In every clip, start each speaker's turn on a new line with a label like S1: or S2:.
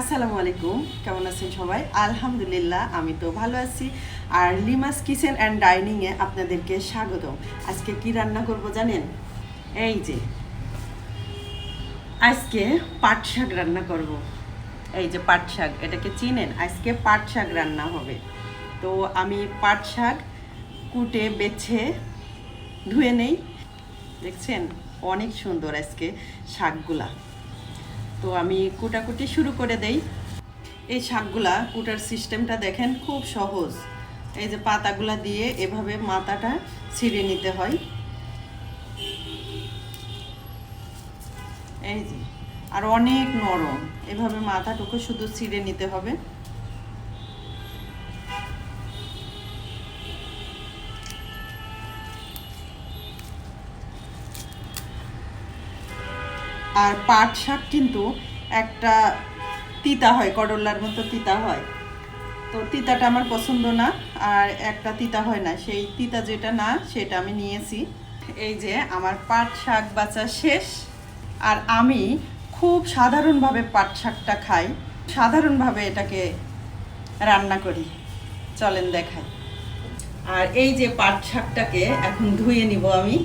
S1: আসসালামু আলাইকুম, কেমন আছেন সবাই? আলহামদুলিল্লাহ, আমি তো ভালো আছি। আর লিমাস কিচেন অ্যান্ড ডাইনিংয়ে আপনাদেরকে স্বাগতম। আজকে কি রান্না করব জানেন? এই যে, আজকে পাট শাক রান্না করব। এই যে পাট শাক, এটাকে চিনেন? আজকে পাট শাক রান্না হবে। তো আমি পাট শাক কুটে, বেছে, ধুয়ে নেই। দেখছেন? অনেক সুন্দর আজকে শাকগুলা। তো আমি কুটাকুটি শুরু করে দেই। এই শাকগুলা, কুটার সিস্টেমটা দেখেন খুব সহজ। এই যে পাতাগুলা দিয়ে এভাবে মাথাটা ছিঁড়ে নিতে হয়। এই যে, আর অনেক নরম। এভাবে মাথাটুকু শুধু ছিঁড়ে নিতে হবে। আর পাট শাক কিন্তু একটা তিতা হয় করলার মতো তিতা হয়। তো তিতাটা আমার পছন্দ না, আর একটা তিতা হয় না। সেই তিতা যেটা না, সেটা আমি নিয়েছি। এই যে আমার পাট শাক বাছা শেষ, আর আমি খুব সাধারণভাবে পাট শাকটা খাই। সাধারণভাবে এটাকে রান্না করি। চলেন দেখাই। আর এই যে পাট শাকটাকে এখন ধুয়ে নিব আমি।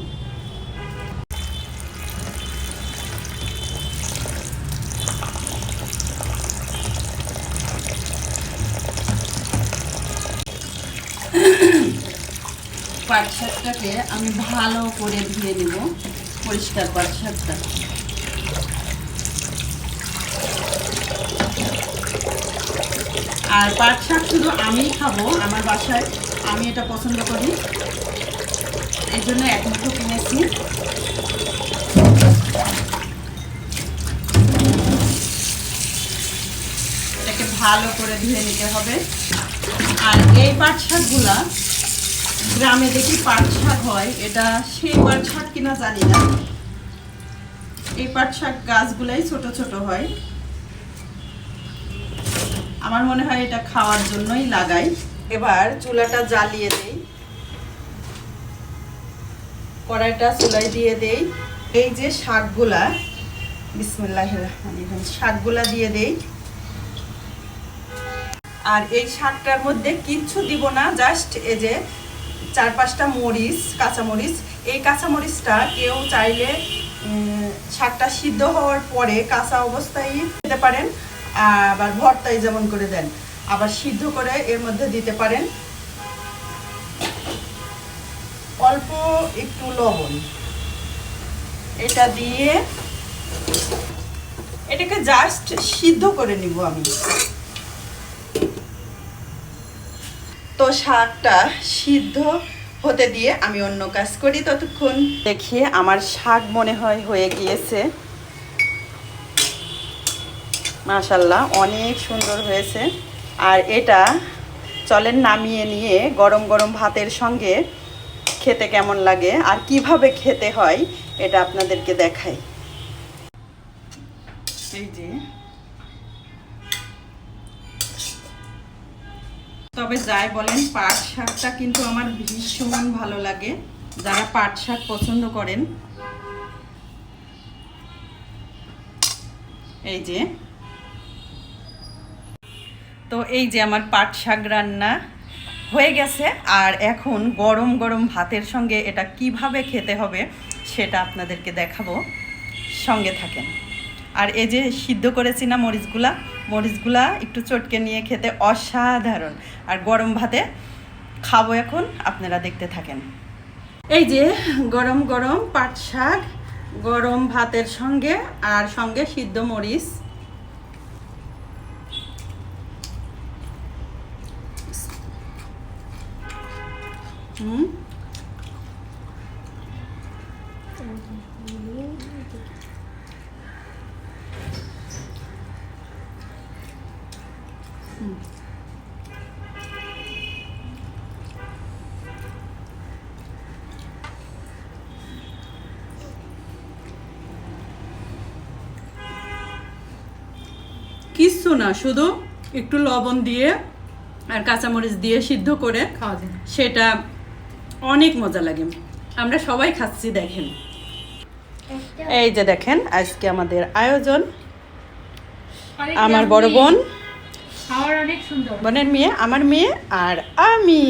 S1: পাট শাকটাকে আমি ভালো করে ধুয়ে নিব। পরিষ্কার পাট শাকটা আর পাট শাক শুধু আমিই খাব, আমার বাসায় আমি এটা পছন্দ করি। এই জন্য এক মুঠো কিনেছি। এটাকে ভালো করে ধুয়ে নিতে হবে। আর এই পাট শাকগুলা গ্রামে দেখি পাট শাক হয়, এটা সেই পাট শাক কিনা জানি না। এই পাট শাক গাছগুলাই ছোট ছোট হয়। আমার মনে হয় এটা খাওয়ার জন্যই লাগাই। এবার চুলাটা জ্বালিয়ে দেই। কড়াইটা চুলাই দিয়ে দেই। এই যে শাকগুলা বিসমিল্লাহ শাকগুলা দিয়ে দেই। আর এই শাকটার মধ্যে কিচ্ছু দিব না, জাস্ট এই যে চার পাঁচটা মরিচ, কাঁচা মরিচ। এই কাঁচা মরিচটা কেউ চাইলে শাকটা সিদ্ধ হওয়ার পরে কাঁচা অবস্থায় দিতে পারেন, আবার ভর্তায় যেমন করে দেন। আবার সিদ্ধ করে এর মধ্যে দিতে পারেন। অল্প একটু লবণ। এটা দিয়ে এটাকে জাস্ট সিদ্ধ করে নিব আমি। তো শাকটা সিদ্ধ হতে দিয়ে আমি অন্য কাজ করি ততক্ষণ। দেখিয়ে আমার শাক মনে হয় হয়ে গিয়েছে। মাশাল্লাহ অনেক সুন্দর হয়েছে। আর এটা চলেন নামিয়ে নিয়ে গরম গরম ভাতের সঙ্গে খেতে কেমন লাগে আর কীভাবে খেতে হয়, এটা আপনাদেরকে দেখাই। এই যে তবে যাই বলেন, পাট শাকটা কিন্তু আমার ভীষণ ভালো লাগে। যারা পাট শাক পছন্দ করেন, এই যে। তো এই যে আমার পাট শাক রান্না হয়ে গেছে, আর এখন গরম গরম ভাতের সঙ্গে এটা কীভাবে খেতে হবে সেটা আপনাদেরকে দেখাবো। সঙ্গে থাকেন। আর এই যে সিদ্ধ করেছি না মরিচগুলা মরিচগুলা একটু চটকে নিয়ে খেতে অসাধারণ। আর গরম ভাতে খাব এখন, আপনারা দেখতে থাকেন। এই যে গরম গরম পাট শাক, গরম ভাতের সঙ্গে আর সঙ্গে সিদ্ধ মরিচ। হুম? কিচ্ছু না শুধু একটু লবণ দিয়ে আর কাঁচামরিচ দিয়ে সিদ্ধ করে
S2: খাওয়া যায়।
S1: সেটা অনেক মজা লাগে। আমরা সবাই খাচ্ছি দেখেন। এই যে দেখেন আজকে আমাদের আয়োজন। আমার বড় বোন।
S2: খাওয়ার অনেক সুন্দর।
S1: বোনের মেয়ে আমার মেয়ে আর আমি।